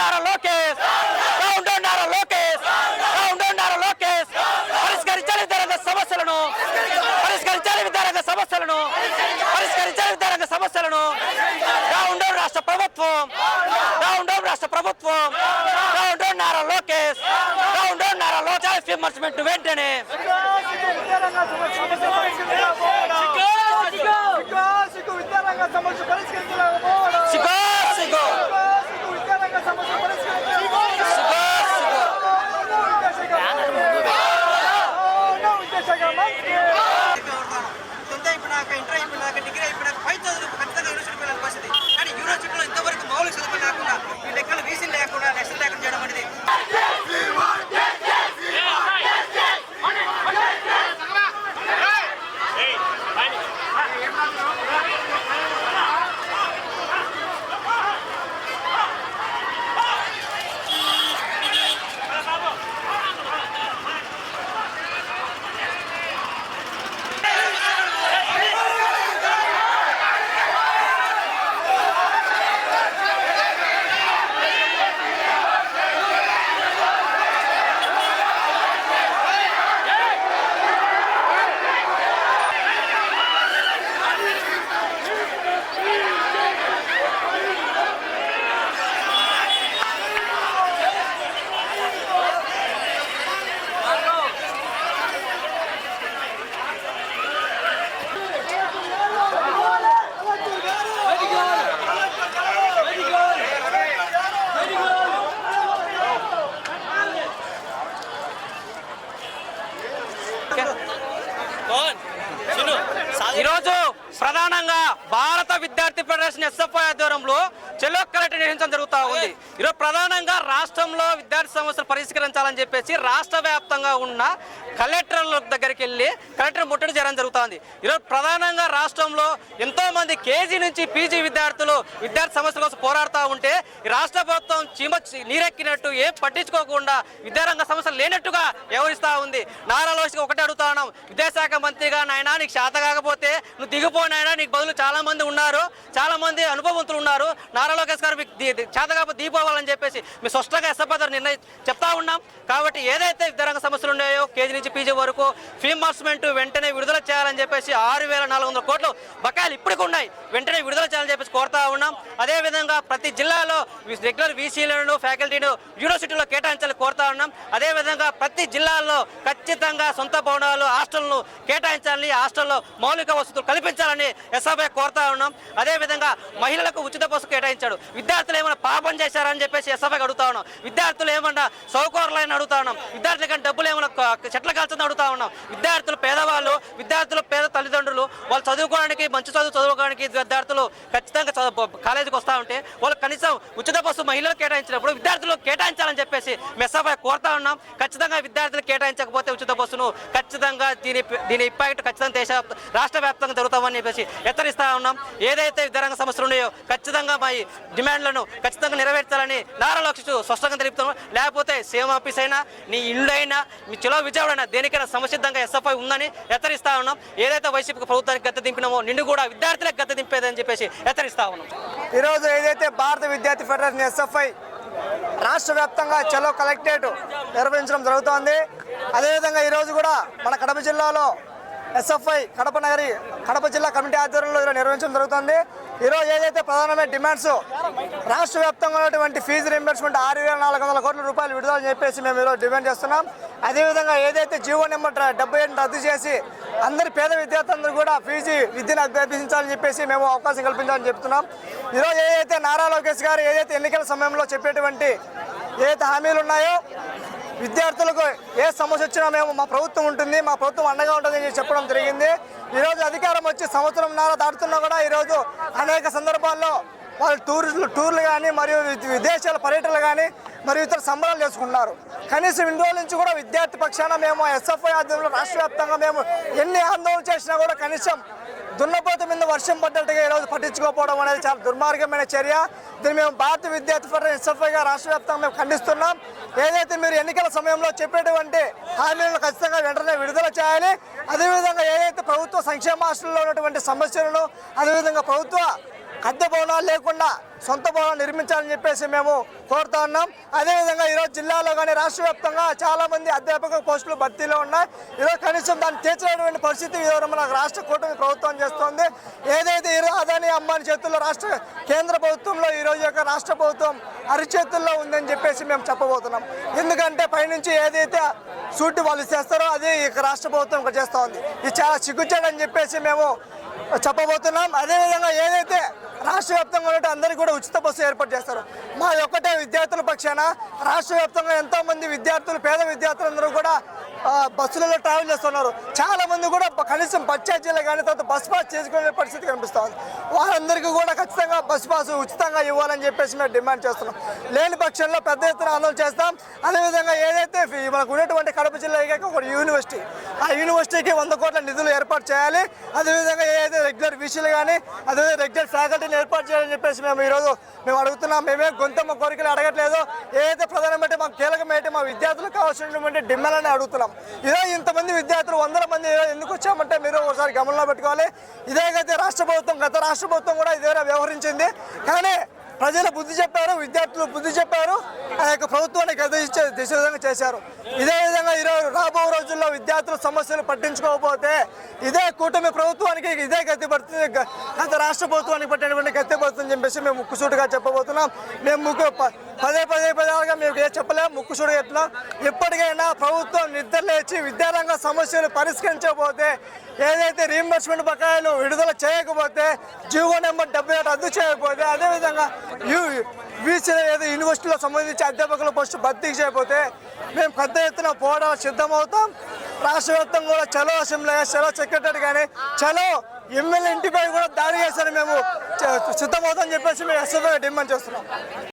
Nara Lokesh round Nara Lokesh round Nara Lokesh పరిష్కరించాలి విద్యారంగ సమస్యలను పరిష్కరించాలి విద్యారంగ సమస్యలను పరిష్కరించాలి విద్యారంగ సమస్యలను రౌండ్ రాష్ట్ర ప్రభుత్వం రౌండ్ రాష్ట్ర ప్రభుత్వం రౌండ్ నారా లోకేష్ రౌండ్ నారా లోకేష్ విమర్శమెంట్ వెంటనే సమస్య పరిష్కరించలేకపోవడం ఈరోజు ప్రధానంగా భారత విద్యార్థి ఫెడరేషన్ ఎస్ఎఫ్ఐ ఆధ్వర్యంలో చెలో కలెక్టర్ నిర్వహించడం జరుగుతూ ఉంది. ఈరోజు ప్రధానంగా రాష్ట్రంలో విద్యార్థి సమస్యలు పరిష్కరించాలని చెప్పేసి రాష్ట్ర వ్యాప్తంగా ఉన్న కలెక్టర్ల దగ్గరికి వెళ్ళి కలెక్టర్ ముట్టడి చేయడం జరుగుతోంది. ఈరోజు ప్రధానంగా రాష్ట్రంలో ఎంతో మంది కేజీ నుంచి పీజీ విద్యార్థులు విద్యార్థి సమస్యల కోసం పోరాడుతూ ఉంటే రాష్ట్ర ప్రభుత్వం చీమ నీరెక్కినట్టు ఏం పట్టించుకోకుండా విద్యారంగ సమస్యలు లేనట్టుగా వ్యవహరిస్తూ ఉంది. నారా లోకేష్ ఒకటే అడుగుతా ఉన్నాం విద్యాశాఖ మంత్రిగా నాయన నీకు శాత కాకపోతే నువ్వు దిగిపోయినాయన నీకు బదులు చాలా మంది ఉన్నారు. చాలా మంది ఉన్నారు. నారా లోకేష్ గారు మీకు ది- చేత కాకపోతే దిగిపోవాలని చెప్పేసి మీ స్పష్టంగా ఎస్ఎఫ్ఐ నిర్ణయం చెప్తా ఉన్నాం. కాబట్టి ఏదైతే విద్యారంగ సమస్యలు ఉన్నాయో కేజీ నుంచి పీజీ వరకు ఫీ మార్స్మెంట్ వెంటనే విడుదల చేయాలని చెప్పేసి ఆరు వేల నాలుగు వందల కోట్లు బకాయిలు ఇప్పటికి ఉన్నాయి. వెంటనే విడుదల చేయాలని చెప్పేసి కోరుతా ఉన్నాం. అదేవిధంగా ప్రతి జిల్లాలో రెగ్యులర్ వీసీలను ఫ్యాకల్టీను యూనివర్సిటీలో కేటాయించాలని కోరుతా ఉన్నాం. అదేవిధంగా ప్రతి జిల్లాల్లో ఖచ్చితంగా సొంత భవనాలు హాస్టల్ను కేటాయించాలని హాస్టల్లో మౌలిక వసతులు కల్పించాలని ఎస్ఆర్ఐ కోరుతా ఉన్నాం. అదేవిధంగా మహిళలకు ఉచిత బస్సు కేటాయించాడు. విద్యార్థులు ఏమైనా పాపం చేశారని చెప్పేసి ఎస్ఆర్ఐ అడుగుతా ఉన్నాం. విద్యార్థులు ఏమన్నా సౌకర్యాలని అడుగుతా ఉన్నాం. విద్యార్థుల కంటే డబ్బులు ఏమైనా చెట్ల కాల్చని అడుగుతా ఉన్నాం. విద్యార్థులు పేదవాళ్ళు విద్యార్థులు పేద తల్లిదండ్రులు వాళ్ళు చదువుకోవడానికి మంచి చదువు చదువుకోవడానికి విద్యార్థులు ఖచ్చితంగా కాలేజీకి వస్తూ ఉంటే వాళ్ళు కనీసం ఉచిత బస్సు మహిళలు కేటాయించినప్పుడు విద్యార్థులు కేటాయించాలని చెప్పేసి మెస్సాపై కోరుతా ఉన్నాం. ఖచ్చితంగా విద్యార్థులు కేటాయించకపోతే ఉచిత బస్సును ఖచ్చితంగా దీని దీని ఇంపాక్ట్ ఖచ్చితంగా దేశ రాష్ట్ర వ్యాప్తంగా జరుగుతామని చెప్పేసి హెచ్చరిస్తా ఉన్నాం. ఏదైతే విద్యారంగ సమస్యలు ఉన్నాయో ఖచ్చితంగా మా డిమాండ్లను ఖచ్చితంగా నెరవేర్చాలని నారా లోకేష్ స్పష్టంగా తెలుపుతున్నాం లేకపోతే సీఎం ఆఫీస్ అయినా నీ ఇల్లు అయినా మీ చిలో విజయవాడ అయినా దేనికైనా సమసిద్ధంగా ఎస్ఎఫ్ఐ ఉందని హెచ్చరిస్తా ఉన్నాం. ఏదైతే వైసీపీ ప్రభుత్వానికి గత దింపినామో నిండు కూడా విద్యార్థులకు గత దింపేదని చెప్పేసి హెచ్చరిస్తా ఉన్నాం. ఈరోజు ఏదైతే భారత విద్యార్థి ఫెడరేషన్ ఎస్ఎఫ్ఐ రాష్ట్ర వ్యాప్తంగా చలో కలెక్టరేట్ నిర్వహించడం జరుగుతోంది అదేవిధంగా ఈరోజు కూడా మన కడప జిల్లాలో ఎస్ఎఫ్ఐ కడప నగరి కడప జిల్లా కమిటీ ఆధ్వర్యంలో ఈరోజు నిర్వహించడం జరుగుతుంది. ఈరోజు ఏదైతే ప్రధానమైన డిమాండ్స్ రాష్ట్ర వ్యాప్తంగా ఉన్నటువంటి ఫీజు రింబర్స్మెంట్ ఆరు వేల నాలుగు వందల కోట్ల రూపాయలు విడుదల చెప్పేసి మేము ఈరోజు డిమాండ్ చేస్తున్నాం. అదేవిధంగా ఏదైతే జీవో నెంబర్ డెబ్బై ఏడు రద్దు చేసి అందరి పేద విద్యార్థులందరూ కూడా ఫీజు విద్యను అభ్యర్థించాలని చెప్పేసి మేము అవకాశం కల్పించాలని చెప్తున్నాం. ఈరోజు ఏదైతే నారా లోకేష్ గారు ఏదైతే ఎన్నికల సమయంలో చెప్పేటువంటి ఏదైతే హామీలు ఉన్నాయో విద్యార్థులకు ఏ సమస్య వచ్చినా మేము మా ప్రభుత్వం ఉంటుంది మా ప్రభుత్వం అండగా ఉంటుంది అని చెప్పడం జరిగింది. ఈరోజు అధికారం వచ్చి సంవత్సరం నార దాటుతున్నా కూడా ఈరోజు అనేక సందర్భాల్లో వాళ్ళు టూరిస్టులు టూర్లు కానీ మరియు వి- విదేశాల పర్యటనలు కానీ మరియు ఇతర సంబరాలు చేసుకుంటున్నారు. కనీసం ఇన్ని రోజుల నుంచి కూడా విద్యార్థి పక్షాన మేము ఎస్ఎఫ్ఐ ఆధ్వర్యంలో రాష్ట్ర వ్యాప్తంగా మేము ఎన్ని ఆందోళన చేసినా కూడా కనీసం దున్నపోత మీద వర్షం పడ్డట్టుగా ఈరోజు పట్టించుకోకపోవడం అనేది చాలా దుర్మార్గమైన చర్య. దీన్ని మేము భారత విద్యార్థి ఫెడరేషన్ ఎస్ఎఫ్ఐగా రాష్ట్ర వ్యాప్తంగా మేము ఖండిస్తున్నాం. ఏదైతే మీరు ఎన్నికల సమయంలో చెప్పేటువంటి హామీలను ఖచ్చితంగా వెంటనే విడుదల చేయాలి. అదేవిధంగా ఏదైతే ప్రభుత్వ సంక్షేమ హాస్టల్లో ఉన్నటువంటి సమస్యలను అదేవిధంగా ప్రభుత్వ అద్దె భవనాలు లేకుండా సొంత భవనాలు నిర్మించాలని చెప్పేసి మేము కోరుతా ఉన్నాం. అదేవిధంగా ఈరోజు జిల్లాలో కానీ రాష్ట్ర వ్యాప్తంగా చాలామంది అధ్యాపక పోస్టులు భర్తీలో ఉన్నాయి. ఈరోజు కనీసం దాన్ని తీర్చలేటువంటి పరిస్థితి ఈరోజు మన రాష్ట్ర కూటమి ప్రభుత్వం చేస్తోంది. ఏదైతే ఈరోజు అదాని అమ్మాని చేతుల్లో రాష్ట్ర కేంద్ర ప్రభుత్వంలో ఈరోజు యొక్క రాష్ట్ర ప్రభుత్వం అరిచేతుల్లో ఉందని చెప్పేసి మేము చెప్పబోతున్నాం. ఎందుకంటే పైనుంచి ఏదైతే సూటి వాళ్ళు చేస్తారో అది ఇక రాష్ట్ర ప్రభుత్వం ఇక్కడ చేస్తూ ఉంది. ఇది చాలా సిగ్గుచ్చాడని చెప్పేసి మేము చెప్పబోతున్నాం. అదేవిధంగా ఏదైతే రాష్ట్ర వ్యాప్తంగా ఉన్నట్టు అందరికీ కూడా ఉచిత బస్సు ఏర్పాటు చేస్తారు. మా ఒక్కటే విద్యార్థుల పక్షాన రాష్ట్ర వ్యాప్తంగా ఎంతో మంది విద్యార్థులు పేద విద్యార్థులందరూ కూడా బస్సులలో ట్రావెల్ చేస్తున్నారు. చాలా మంది కూడా కనీసం బస్ ఛార్జీలు కానీ తర్వాత బస్ పాస్ చేసుకునే పరిస్థితి కనిపిస్తుంది. వారందరికీ కూడా ఖచ్చితంగా బస్ పాస్ ఉచితంగా ఇవ్వాలని చెప్పేసి మేము డిమాండ్ చేస్తున్నాం. లేని పక్షంలో పెద్ద ఎత్తున ఆందోళన చేస్తాం. అదేవిధంగా ఏదైతే మనకు ఉన్నటువంటి కడప జిల్లా ఏకైక ఒక యూనివర్సిటీ ఆ యూనివర్సిటీకి వంద కోట్ల నిధులు ఏర్పాటు చేయాలి. అదేవిధంగా ఏదైతే రెగ్యులర్ విషయాలు కానీ అదేవిధంగా రెగ్యులర్ ఫ్యాకల్టీని ఏర్పాటు చేయాలని చెప్పేసి మేము ఈరోజు మేము అడుగుతున్నాం. మేమే గొంతమ్మ కోరికలు అడగట్లేదు. ఏదైతే ప్రధానమంటే మాకు కీలకమైతే మా విద్యార్థులకు కావాల్సినటువంటి డిమాండ్ని అడుగుతున్నాం. ఇదే ఇంతమంది విద్యార్థులు వందల మంది ఎందుకు వచ్చామంటే మీరు ఒకసారి గమనంలో పెట్టుకోవాలి. ఇదేగైతే రాష్ట్ర ప్రభుత్వం గత రాష్ట్ర ప్రభుత్వం కూడా ఇదే వ్యవహరించింది. కానీ ప్రజలు బుద్ధి చెప్పారు విద్యార్థులు బుద్ధి చెప్పారు ఆ యొక్క ప్రభుత్వాన్ని గదించే దిశ విధంగా చేశారు. ఇదే విధంగా ఈరోజు రాబో రోజుల్లో విద్యార్థుల సమస్యలు పట్టించుకోకపోతే ఇదే కూటమి ప్రభుత్వానికి ఇదే గతి పడుతుంది అంత గత రాష్ట్ర ప్రభుత్వానికి పట్టినటువంటి గతి పడుతుందని చెప్పేసి మేము ముక్కుసూటుగా చెప్పబోతున్నాం. మేము ముక్కు ప- పదే పదే పదాలుగా మేము ఏ చెప్పలేము ముక్కుసూటిగా చెప్తున్నాం. ఇప్పటికైనా ప్రభుత్వం నిద్ర లేచి విద్యారంగ సమస్యలు పరిష్కరించకపోతే ఏదైతే రీఎంబర్స్మెంట్ బకాయిలు విడుదల చేయకపోతే జీవో నెంబర్ డెబ్బై రద్దు చేయకపోతే అదేవిధంగా యూ వీసీ ఏదో యూనివర్సిటీలో సంబంధించి అధ్యాపకుల పోస్టు భర్తీ చేయకపోతే మేము పెద్ద ఎత్తున పోవడానికి సిద్ధమవుతాం. రాష్ట్ర వ్యాప్తంగా కూడా చలో అసెంబ్లీ చలో సెక్రటరీ కానీ చలో ఎమ్మెల్యే ఇంటిపై కూడా దాడి చేశారు మేము సిద్ధమవుతాం సిద్ధమవుతామని చెప్పేసి మేము ఎస్ఎఫ్ఐ డిమాండ్ చేస్తున్నాం.